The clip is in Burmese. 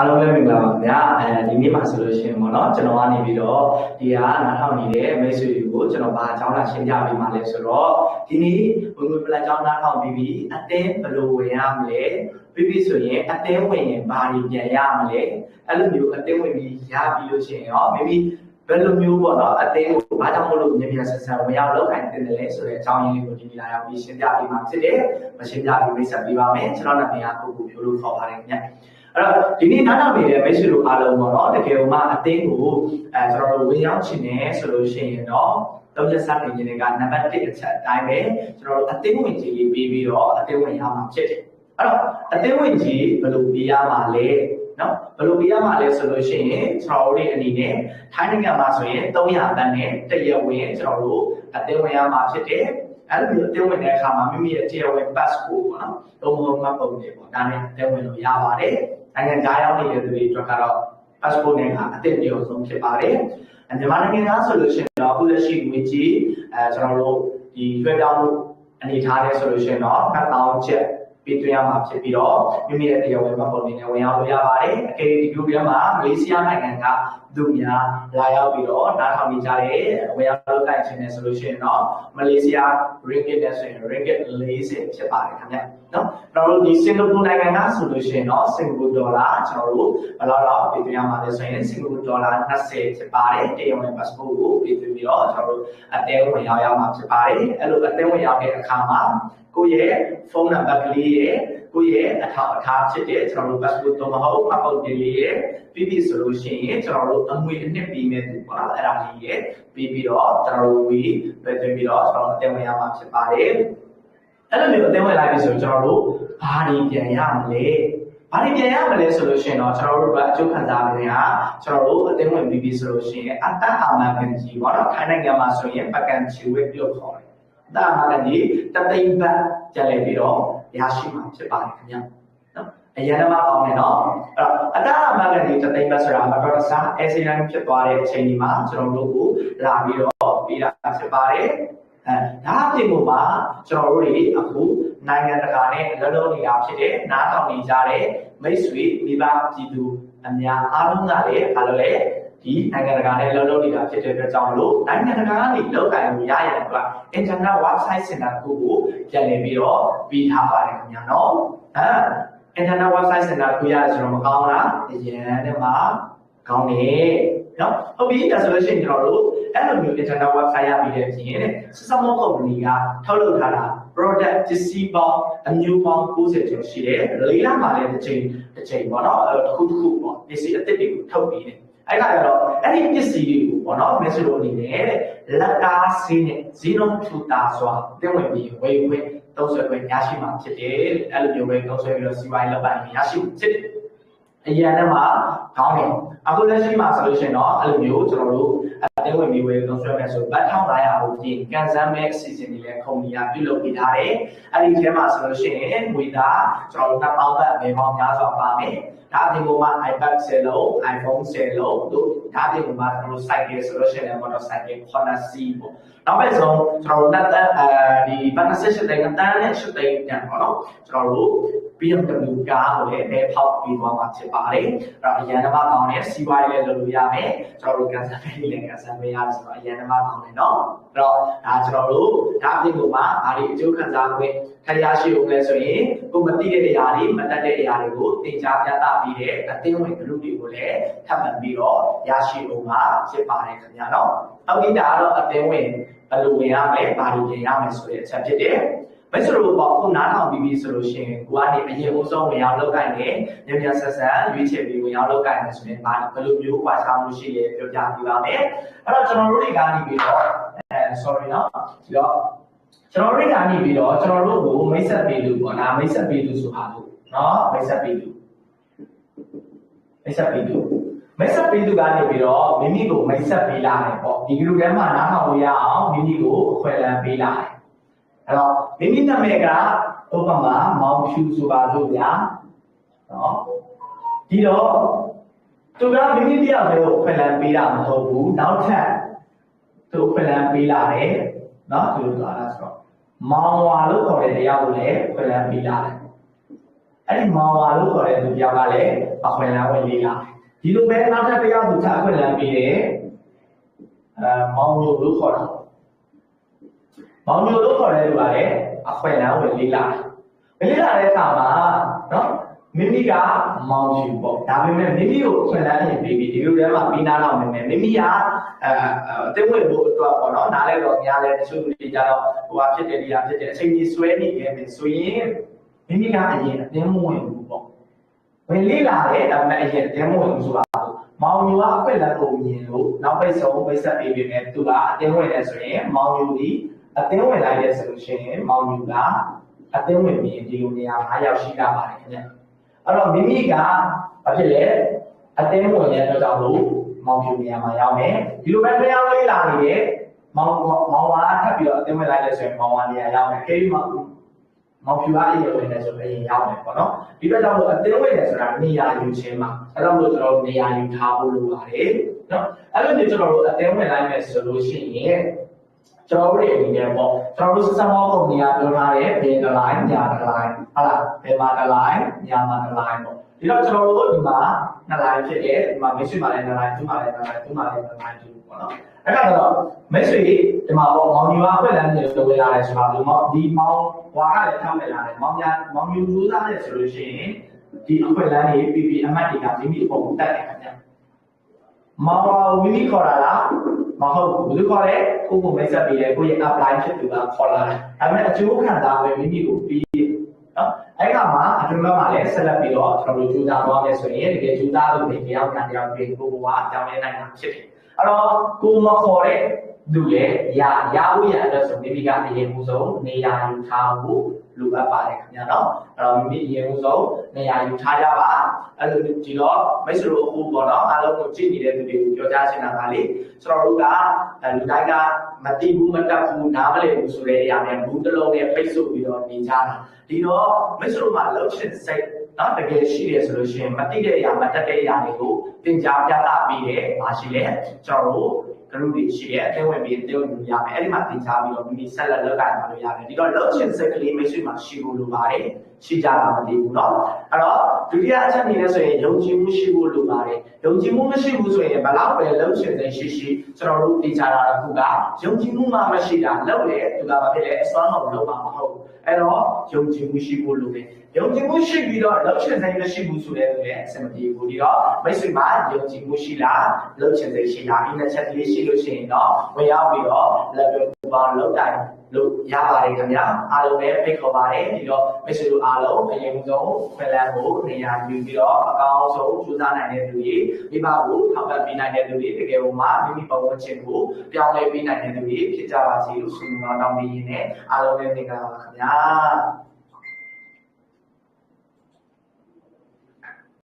အားလုံးပဲမင်္ဂလာပါခင်ဗျာအဲဒီနေ့မှာဆိုလို့ရှိရင်ပေါ့နော်ကျွန်တော်ကနေပြီးတော့ဒီဟာနားထောင်နေတဲ့မိတ်ဆွေတွေကိုကျွန်တော်ဘာအကြောင်းလာရှင်းပြပေးမှာလဲဆိုတော့ဒီနေ့ဝင်ဝင်ပလက်ကြောင်းနားထောင်ပြီးပြီးအတင်းဘယ်လိုဝင်ရမလဲပြီးပြီးဆိုရင်အတင်းဝင်ရင်ဘာတွေပြန်ရမလဲအဲ့လိုမျိုးအတင်းဝင်ပြီးရပြီးလို့ရှိရင်ရော maybe ဘယ်လိုမျိုးပေါ့နော်အတင်းကိုဘာကြောင့်မလို့မြန်မြန်ဆန်ဆန်ဝင်ရောက်လောက်ခိုင်းတင်တယ်လဲဆိုတဲ့အကြောင်းရင်းလေးကိုဒီနေ့လာရောက်ပြီးရှင်းပြပေးမှာဖြစ်တယ်မရှင်းပြပြီးမိတ်ဆက်ပေးပါမယ်ကျွန်တော်နာမည်ကကိုကိုဖြိုးလို့ခေါ်ပါတယ်ခင်ဗျာ အဲ့တော့ဒီနေ့နားထောင်နေတဲ့မိတ်ဆွေတို့အားလုံးပေါ့နော်တကယ်လို့မှအတင်းကိုအဲကျွန်တော်တို့ဝင်ရောက်ချင်တယ်ဆိုလို့ရှိရင်တော့တော့ချက်စားနေခြင်းတွေကနံပါတ်1အချက်အတိုင်းပဲကျွန်တော်တို့အတင်းဝင်ကြီးလေးပြီးပြီးတော့အတင်းဝင်ရမှာဖြစ်တယ်အဲ့တော့အတင်းဝင်ကြီးဘယ်လိုပြီးရမှာလဲနော်ဘယ်လိုပြရမှာလဲဆိုလို့ရှိရင်ကျွန်တော်တို့အနေနဲ့ထိုင်းနိုင်ငံမှာဆိုရင်300တန်းနဲ့တရဝင်ကျွန်တော်တို့အတင်းဝင်ရမှာဖြစ်တယ်အဲ့လိုအတင်းဝင်တဲ့အခါမှာမိမိရဲ့တရားဝင် passport ပေါ့နော်။သုံးလုံးမှတ်ပုံတွေပေါ့ဒါနဲ့အတင်းဝင်လို့ရပါတယ်။ နိုင်ငံခြားရောက်နေတဲ့သူတွေအတွက်ကတော့ passport နဲ့ကအတင်းပြောဆုံးဖြစ်ပါတယ်။မြန်မာနိုင်ငံသားဆိုလို့ရှိရင်တော့အခုလက်ရှိငွေကြီးအဲကျွန်တော်တို့ဒီရွှေပြောင်းအနေထားနဲ့ဆိုလို့ရှိရင်တော့2000ချက်ပေးသွင်းရမှာဖြစ်ပြီးတော့မိမိရဲ့တရားဝင်မှပုံနေနဲ့ဝင်ရောက်လို့ရပါ တယ်အကယ်ဒီ group ထဲမှာမလေးရှားနိုင်ငံကသူများလာရောက်ပြီးတော့နားထောင်နေကြတယ်ဝင်ရောက်လုပ်ကိုင်ခြင်းနဲ့ဆိုလို့ရှိရင်တော့မလေးရှား ringgit နဲ့ဆိုရင် ringgit 40ဖြစ်ပါတယ်ခင်ဗျနော်ကျွန်တော်တို့ဒီစင်ကာပူနိုင်ငံကဆိုလို့ရှိရင်တော့စင်ကာပူဒေါ်လာကျွန်တော်တို့ဘယ်လောက်တော့ပေးသွင်းရမှာလဲဆိုရင်စင်ကာပူဒေါ်လာ20ဖြစ်ပါတယ်တရားဝင် passport ကိုပေးသွင်းပြီးတော့ကျွန်တော်တို့အတဲဝင်ရောက်ရမှာဖြစ်ပါတယ်အဲ့လိုအတဲဝင်ရောက်တဲ့အခါမှာကိုယ့်ရဲ့ဖုန်းနံပါတ်ကလေးရဲ့ ကိုယ့်ရဲ့အထောက်အထားဖြစ်တဲ့ကျွန်တော်တို့ passport တော့မဟုတ်မှတ်ပုံတင်လေးရဲ့ပြီးပြီဆိုလို့ရှိရင်ကျွန်တော်တို့အငွေအနှစ်ပြီးမဲ့သူပေါ့နော်အဲ့ဒါလေးရဲ့ပြီးပြီးတော့ကျွန်တော်တို့ဝီပဲတင်ပြီးတော့ကျွန်တော်အတင်ဝင်ရမှာဖြစ်ပါတယ်အဲ့လိုမျိုးအတင်ဝင်လိုက်ပြီဆိုကျွန်တော်တို့ဘာတွေပြန်ရမလဲဘာတွေပြန်ရမလဲဆိုလို့ရှိရင်တော့ကျွန်တော်တို့ကအကျိုးခံစားနေရကျွန်တော်တို့အသိဝင်ပြီးပြီဆိုလို့ရှိရင်အတ္တအာမဂန်ကြီးပေါ့နော်ထိုင်းနိုင်ငံမှာဆိုရင်ပကံချီဝဲပြုတ်ခေါ်တယ်အတ္တအာမဂန်ကြီးတသိမ့်ဘတ်ကျလဲပြီးတော့ ရရှိမှာဖြစ်ပါတယ်ခင်ဗျာနော်အရင်ကမှကောင်းတယ်နော်အဲ့တော့အတ္တအာမဂန်ကြီးတသိမ့်ဘတ်ဆိုတာမတော်တဆအဲဆီဒန်ဖြစ်သွားတဲ့အချိန်ဒီမှာကျွန်တော်တို့ကိုလာပြီးတော့ပြီးတာဖြစ်ပါတယ်အဲဒါအပြင်မှာကျွန်တော်တို့တွေအခုနိုင်ငံတကာနဲ့လောလောနေတာဖြစ်တဲ့နားထောင်နေကြတဲ့မိတ်ဆွေမိဘပြည်သူအများအားလုံးကလည်းအားလုံးလည်း ဒီနိုင်ငံတကာနဲ့လောလောနေတာဖြစ်တဲ့အတွက်ကြောင့်လို့နိုင်ငံတကာကနေလောက်ကိုင်လို့ရရတဲ့အတွက် internet website center တစ်ခုကိုပြန်လည်ပြီးတော့ပြီးထားပါတယ်ခင်ဗျာနော်အဲ internet website center ကိုရတယ်ဆိုတော့မကောင်းလားအရင်တည်းမှာကောင်းတယ်နော်ဟုတ်ပြီဒါဆိုလို့ရှိရင်ကျွန်တော်တို့အဲ့လိုမျိုး internet website ရပြီးတဲ့အပြင်တဲ့စစမောကုမ္ပဏီကထုတ်လုပ်ထားတာ product ပစ္စည်းပေါင်းအမျိုးပေါင်း90ကျော်ရှိတယ်လေးလာမှလည်းတစ်ချိန်တစ်ချိန်ပေါ့နော်အဲ့တစ်ခုတစ်ခုပေါ့ပစ္စည်းအသစ်တွေကိုထုတ်ပြီးတယ် အဲ့ဒါကြတော့အဲ့ဒီပစ္စည်းတွေကိုပေါ့နော်မက်ဆေ့လိုအနေနဲ့တဲ့လက်ကားစင်းနဲ့ဇီနိုထူတာစွာတင်ဝင်ပြီးဝေဝေသုံးဆွဲခွင့်ရရှိမှာဖြစ်တယ်အဲ့လိုမျိုးပဲသုံးဆွဲပြီးတော့စီဝိုင်းလောက်ပိုင်းရရှိမှာဖြစ်တယ်အရင်ကမှကောင်းတယ်အခုလက်ရှိမှာဆိုလို့ရှိရင်တော့အဲ့လိုမျိုးကျွန်တော်တို့ အတင်းဝင်ပြီးဝယ်သုံးဆွဲမယ်ဆိုဘတ်1500ကိုပြင်ကန်ဆန်းမဲ့အစီအစဉ်တွေလည်းခုံကြီးကပြုလုပ်ပေးထားတယ်အဲ့ဒီထဲမှာဆိုလို့ရှိရင်ငွေသားကျွန်တော်တို့နှစ်ပေါင်းသက်အမေပေါင်းများစွာပါမယ်ဒါအပြင်ကမှ iPad 10လုံး iPhone 10လုံးတို့ဒါအပြင်ကမှကျွန်တော်တို့ cycle ဆိုလို့ရှိရင် motorcycle Honda C ပေါ့နောက်ပဲဆုံးကျွန်တော်တို့တက်တက်အဲဒီဘတ်28တိန်အတန်းနဲ့8တိန်ပြန်ပေါ့နော်ကျွန်တော်တို့ BMW ကားကိုလည်းဘယ်ဖောက်ပြီးသွားမှာဖြစ်ပါတယ်အဲ့တော့အရန်ဓမ္မကောင်းတဲ့စီးပွားရေးလည်းလုပ်လို့ရမယ်ကျွန်တော်တို့ကန်ဆယ်ပေးလည်းကန်ဆယ်ပေးရတယ်ဆိုတော့အရန်ဓမ္မကောင်းတယ်နော်အဲ့တော့ဒါကျွန်တော်တို့ဒါအပြင်ကမှအားဒီအကျိုးခံစား권ထရရှိအောင်လဲဆိုရင်ကိုမသိတဲ့အရာတွေမတတ်တဲ့အရာတွေကိုသင်ကြားပြသပြီးတဲ့အသိဝင် group တွေကိုလည်းထပ်မံပြီးတော့ရရှိအောင်မှာဖြစ်ပါတယ်ခင်ဗျာနော်ဟုတ်ပြီဒါကတော့အသိဝင်ဘယ်လိုဝင်ရမလဲဘာလို့ပြင်ရမလဲဆိုတဲ့အချက်ဖြစ်တယ် မက်စရိုပေါ့ခုနားထောင်ပြီးပြီဆိုလို့ရှိရင်ကိုကနေအရင်ဦးဆုံးဝင်ရောက်လောက်ကိုင်တယ်ညံ့ညံ့ဆက်ဆက်ရွေးချယ်ပြီးဝင်ရောက်လောက်ကိုင်တယ်ဆိုရင်ဘာဘယ်လိုမျိုးကွာခြားမှုရှိလဲပြောပြပြပါမယ်အဲ့တော့ကျွန်တော်တို့တွေကနေပြီးတော့အဲ sorry နော်ဒီတော့ကျွန်တော်တို့ကနေပြီးတော့ကျွန်တော်တို့ကိုမိတ်ဆက်ပေးလို့ပေါ့ဒါမိတ်ဆက်ပေးလို့ဆိုတာလို့နော်မိတ်ဆက်ပေးလို့မိတ်ဆက်ပေးလို့မိတ်ဆက်ပေးသူကနေပြီးတော့မိမိကိုမိတ်ဆက်ပေးလာတယ်ပေါ့ဒီ group ထဲမှာနားထောင်လို့ရအောင်မိမိကိုအခွင့်အလမ်းပေးလာတယ် အဲ့တော့မိမိနာမည်ကဥပမာမောင်ဖြူဆိုပါစို့ဗျာနော်ဒီတော့သူကမိမိတရားပဲကိုခွင့်လန်းပေးတာမဟုတ်ဘူးနောက်ထပ်သူခွင့်လန်းပေးလာတယ်နော်သူတို့ကအဲ့ဒါဆိုတော့မောင်ဝါလို့ခေါ်တဲ့တရားကိုလည်းခွင့်လန်းပေးလာတယ်အဲ့ဒီမောင်ဝါလို့ခေါ်တဲ့သူပြောက်ကလည်းအခွင့်အလမ်းဝင်လေးလာဒီလိုပဲနောက်ထပ်တစ်ယောက်သူထားအခွင့်အလမ်းပေးတယ်အဲမောင်မျိုးလို့ခေါ်တာ မောင်မျိုးလို့ခေါ်တဲ့လူကလည်းအခွင့်အလမ်းဝင်လေးလာဝင်လေးလာတဲ့အခါမှာနော်မိမိကမောင်ဖြူပေါ့ဒါပေမဲ့မိမိကိုအခွင့်အလမ်းရင်ပေးပြီးဒီလိုထဲမှာပြီးနာတော့မယ်မိမိကအဲအသိဝင်ဖို့အတွက်ပေါ့နော်နားလဲတော့များလဲတချို့လူတွေကြတော့ဟိုဟာဖြစ်တယ်ဒီဟာဖြစ်တယ်အချိန်ကြီးဆွဲနေခဲ့ပြီဆိုရင်မိမိကအရင်အတင်းမဝင်ဘူးပေါ့ဝင်လေးလာတယ်ဒါပေမဲ့အရင်အတင်းမဝင်ဘူးဆိုတာမောင်ယူကအခွင့်အလမ်းကိုမြင်လို့နောက်ပိတ်ဆုံးပိတ်ဆက်ပေးပြီးမယ်သူကအတင်းဝင်တယ်ဆိုရင်မောင်ယူဒီ အတင်းဝင်လိုက်တဲ့ဆိုလို့ရှိရင်မောင်ယူကအတင်းဝင်ပြီးဒီလိုနေရာ၅ယောက်ရှိတာပါတယ်ခင်ဗျအဲ့တော့မိမိကဘာဖြစ်လဲအတင်းဝင်တဲ့အတွက်ကြောင့်လို့မောင်ယူနေရာမှာရောက်မယ်ဒီလိုပဲတရားလေးလာနေတယ်မောင်မောင်ဝါထပ်ပြီးတော့အတင်းဝင်လိုက်တဲ့ဆိုရင်မောင်ဝါနေရာရောက်မယ်ခေဒီမှာမောင်ဖြူအားအရင်ဝင်နေဆိုရင်အရင်ရောက်မယ်ပေါ့နော်ဒီဘက်ကြောင့်လို့အတင်းဝင်တယ်ဆိုတာနေရာယူခြင်းမှာအဲ့တော့လို့ကျွန်တော်တို့နေရာယူထားဖို့လိုပါတယ်နော်အဲ့လိုမျိုးကျွန်တော်တို့အတင်းဝင်လိုက်မယ်ဆိုလို့ရှိရင် ကျွန်တော်တို့အနေနဲ့ပေါ့ကျွန်တော်တို့စစမောကုန်နေရာပြောထားတဲ့ဘယ်တစ်လိုင်းညာတစ်လိုင်းဟုတ်လားဘယ်မှာတစ်လိုင်းညာမှာတစ်လိုင်းပေါ့ဒီတော့ကျွန်တော်တို့ဒီမှာနှစ်လိုင်းဖြစ်တယ်ဒီမှာမရှိမှလည်းနှစ်လိုင်းဒီမှာလည်းနှစ်လိုင်းဒီမှာလည်းနှစ်လိုင်းဒီပေါ့နော်အဲ့တော့မိတ်ဆွေဒီမှာပေါ့မောင်ကြီးဝါဖွင့်လန်းနေလို့ဝင်လာတယ်ဆိုတာဒီမောင်ဒီမောင်ဝါကလည်းထောက်ဝင်လာတယ်မောင်ညာမောင်မျိုးစူးစမ်းတယ်ဆိုလို့ရှိရင်ဒီအခွင့်အလမ်းတွေ PP အမှတ်တွေကမိမိအပေါ်ကိုတက်တယ်ခင်ဗျ မောင်ဝါမိမိခေါ်တာလားမဟုတ်ဘူးဘယ်လိုခေါ်လဲကိုကိုမိတ်ဆက်ပေးတယ်ကိုရဲ့ apply ဖြစ်သူကခေါ်လာတယ်ဒါပေမဲ့အကျိုးခံစားဝင်မိမိကိုပြီးနော်အဲ့ခါမှာအတွင်းဘက်မှာလည်းဆက်လက်ပြီးတော့ကျွန်တော်တို့ကြိုးစားသွားမယ်ဆိုရင်တကယ်ကြိုးစားလို့ဒီကြောင်တန်ကြောင်ပြီးကိုကိုကအကြောင်းရင်းနိုင်တာဖြစ်တယ်အဲ့တော့ကိုမခေါ်တဲ့ လူရဲ့ရရဖို့ရအတွက်ဆိုမိမိကအရင်ဦးဆုံးနေရာယူထားဖို့လိုအပ်ပါတယ်ခင်ဗျာနော်အဲ့တော့မိမိအရင်ဦးဆုံးနေရာယူထားကြပါအဲ့လိုဒီတော့မိတ်ဆွေတို့အခုပေါ့နော်အားလုံးကိုကြည့်နေတဲ့သူတွေကိုပြောကြားချင်တာကလေကျွန်တော်တို့ကလူတိုင်းကမတိဘူးမတတ်ဘူးနားမလည်ဘူးဆိုတဲ့အရာနဲ့ဘူးတစ်လုံးနဲ့ဖိတ်ဆုပ်ပြီးတော့နေကြတာဒီတော့မိတ်ဆွေတို့မှာလှုပ်ချင်စိတ်နော်တကယ်ရှိတယ်ဆိုလို့ရှိရင်မတိတဲ့အရာမတတ်တဲ့အရာတွေကိုသင်ကြားပြသပြီးတယ်။မရှိလဲကျွန်တော်တို့ ကလူတွေရှိရဲ့အသေးဝင်ပြီးအသေးဝင်လို့ရမယ်အဲ့ဒီမှာသင်ကြားပြီးတော့မိမိဆက်လက်လုပ်ကိုင်ပါလို့ရတယ်ဒီတော့လှုပ်ချင်စိတ်ကလေးမိတ်ဆွေမှာရှိဖို့လိုပါတယ်ရှိကြတာမသိဘူးเนาะအဲ့တော့ဒုတိယအချက်အနေနဲ့ဆိုရင်ယုံကြည်မှုရှိဖို့လိုပါတယ်ယုံကြည်မှုမရှိဘူးဆိုရင်ဘလောက်ပဲလှုပ်ချင်စိတ်ရှိရှိကျွန်တော်တို့သိကြတာကယုံကြည်မှုမှမရှိတာလှုပ်လေသူကဘာဖြစ်လဲအစွမ်းတော့လုံးမှာမ ဟုတ်ဘူးအဲ့တော့ယုံကြည်မှုရှိဖို့လိုတယ်ယုံကြည်မှုရှိပြီးတော့လှုပ်ချင်စိတ်မရှိဘူးဆိုတဲ့လူလည်းအဆင်မပြေဘူးဒီတော့မိတ်ဆွေမှာယုံကြည်မှုရှိလားလှုပ်ချင်စိတ်ရှိလားဒီနှစ်ချက်ကလေးရှိလို့ရှိရင်တော့ဝင်ရောက်ပြီးတော့ level ဘာလောက်တိုင်း လို့ရပါတယ်ခင်ဗျာအားလုံးပဲဖိတ်ခေါ်ပါတယ်ဒီတော့မိတ်ဆွေတို့အားလုံးအရင်ဆုံးခွင့်လန်းဖို့နေရာယူပြီးတော့အကောင်းဆုံးကြိုးစားနိုင်တဲ့လူတွေမိဘကိုထောက်ပံ့ပေးနိုင်တဲ့လူတွေတကယ်လို့မှမိမိပတ်ဝန်းကျင်ကိုပြောင်းလဲပေးနိုင်တဲ့လူတွေဖြစ်ကြပါစေလို့ဆုမွန်တောင်းပေးရင်းနဲ့အားလုံးပဲသင်္ကြန်ပါခင်ဗျာ